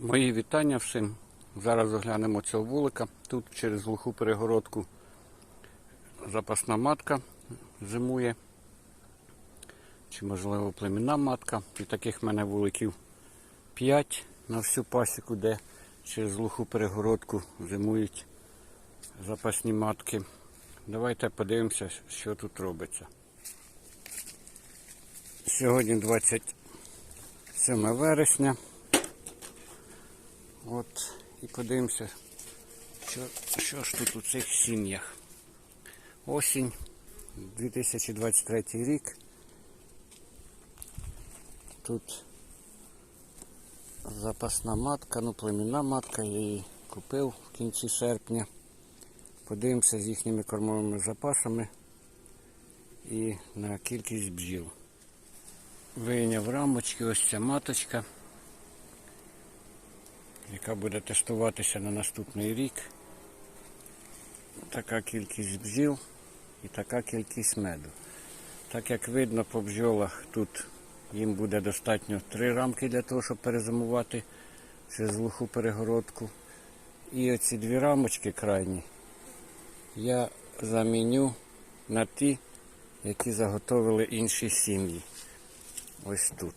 Мої вітання всім. Зараз оглянемо цього вулика. Тут через глуху перегородку запасна матка зимує. Чи можливо племінна матка. І таких в мене вуликів 5 на всю пасіку, де через глуху перегородку зимують запасні матки. Давайте подивимося, що тут робиться. Сьогодні 27 вересня. От і подивимося, що, що ж тут у цих сім'ях. Осінь, 2023 рік. Тут запасна матка, ну племінна матка, я її купив в кінці серпня. Подивимося з їхніми кормовими запасами і на кількість бджіл. Вийняв рамочки, ось ця маточка яка буде тестуватися на наступний рік. Така кількість бджіл і така кількість меду. Так як видно по бджолах, тут їм буде достатньо три рамки для того, щоб перезимувати через глуху перегородку. І оці дві рамочки крайні я заміню на ті, які заготовили інші сім'ї. Ось тут.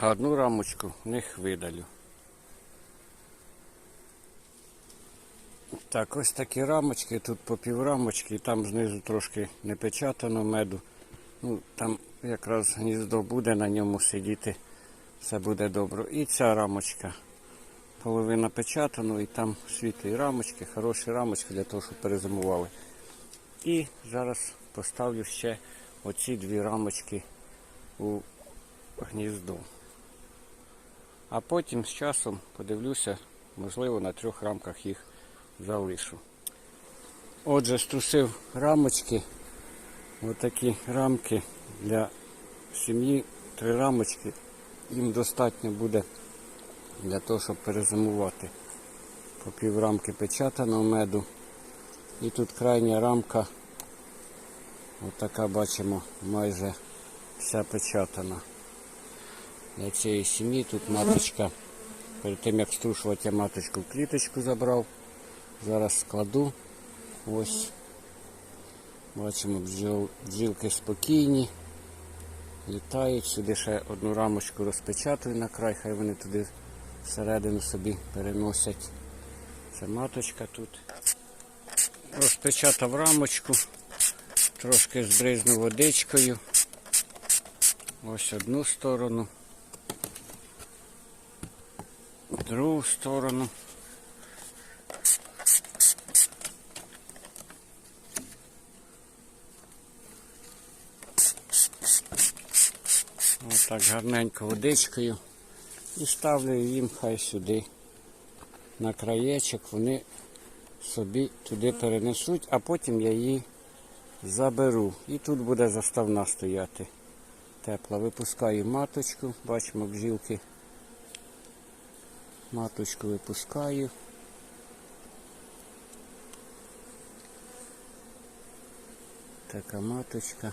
А одну рамочку в них видалю. Так, ось такі рамочки, тут по піврамочки, там знизу трошки не печатано меду. Ну, там якраз гніздо буде на ньому сидіти, все буде добре. І ця рамочка. Половина печатано, і там світлі рамочки, хороші рамочки для того, щоб перезимували. І зараз поставлю ще оці дві рамочки у гніздо. А потім з часом подивлюся, можливо, на трьох рамках їх залишу. Отже, струсив рамочки, отакі рамки для сім'ї, три рамочки. Їм достатньо буде для того, щоб перезимувати. По пів рамки печатаного меду. І тут крайня рамка, отака бачимо, майже вся печатана для цієї сім'ї. Тут маточка, перед тим як струшувати, я маточку кліточку забрав. Зараз складу. Ось. Бачимо, бджіл, бджілки спокійні. Літають. Сюди ще одну рамочку розпечатую на край, хай вони туди всередину собі переносять. Це маточка тут. Розпечатав рамочку, трошки збризнув водичкою. Ось одну сторону. Другу сторону. Отак гарненько водичкою. І ставлю їм хай сюди на краєчок, вони собі туди перенесуть, а потім я її заберу. І тут буде заставна стояти. Тепла. Випускаю маточку, бачимо бжілки. Маточку випускаю. Така маточка.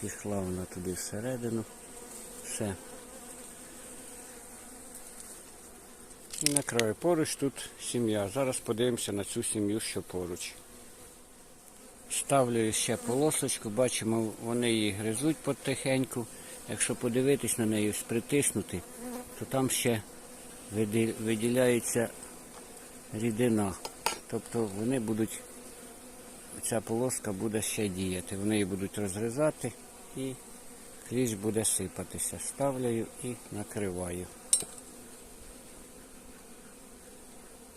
Пішла вона туди всередину. Все. І накрою поруч тут сім'я. Зараз подивимося на цю сім'ю, що поруч. Ставлю ще полосочку, бачимо, вони її гризуть потихеньку. Якщо подивитись на неї, притиснути, то там ще виділяється рідина. Тобто вони будуть, ця полоска буде ще діяти. Вони її будуть розрізати і кліч буде сипатися. Ставляю і накриваю.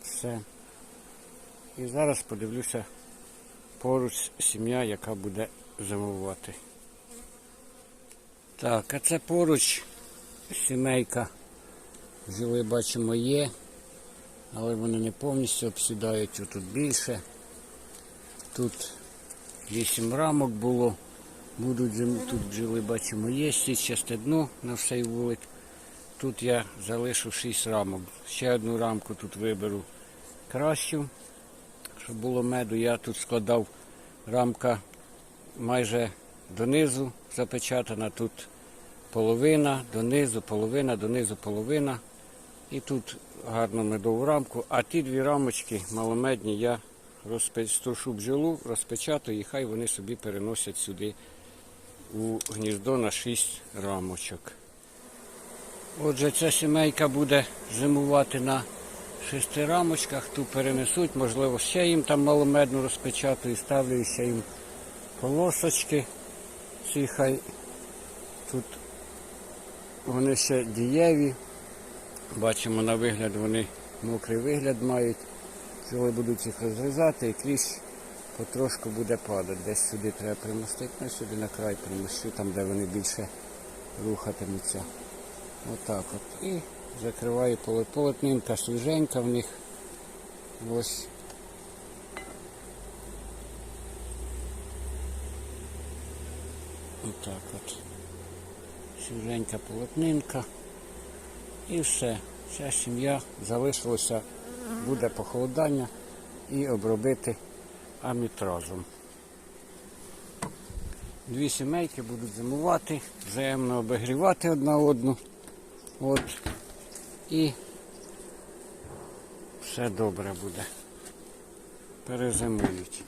Все. І зараз подивлюся поруч сім'я, яка буде зимувати. Так, а це поруч сімейка. Жили бачимо є, але вони не повністю обсідають, тут більше. Тут 8 рамок було. Будуть тут бджоли, бачимо, є, сітчасте дно на всей вулик. Тут я залишу 6 рамок. Ще одну рамку тут виберу кращу, щоб було меду. Я тут складав рамка майже донизу запечатана, тут половина, донизу, половина, донизу, половина. І тут гарно медову рамку. А ті дві рамочки маломедні я розпе- струшу бджолу, розпечатаю і хай вони собі переносять сюди у гніздо на 6 рамочок. Отже, ця сімейка буде зимувати на шести рамочках, ту перенесуть, можливо, ще їм там маломедну розпечатаю, ставлю ще їм полосочки. Ці хай тут вони ще дієві. Бачимо на вигляд, вони мокрий вигляд мають. Коли будуть їх розрізати і крізь потрошку буде падати. Десь сюди треба примостити, ну сюди на край примостю, там де вони більше рухатимуться. Отак от. І закриваю полот- полотнинка свіженька в них. Ось. Отак от. Свіженька полотнинка. І все. Вся сім'я залишилося, буде похолодання і обробити амітразом. Дві сімейки будуть зимувати, взаємно обігрівати одна одну. От. І все добре буде. Перезимують.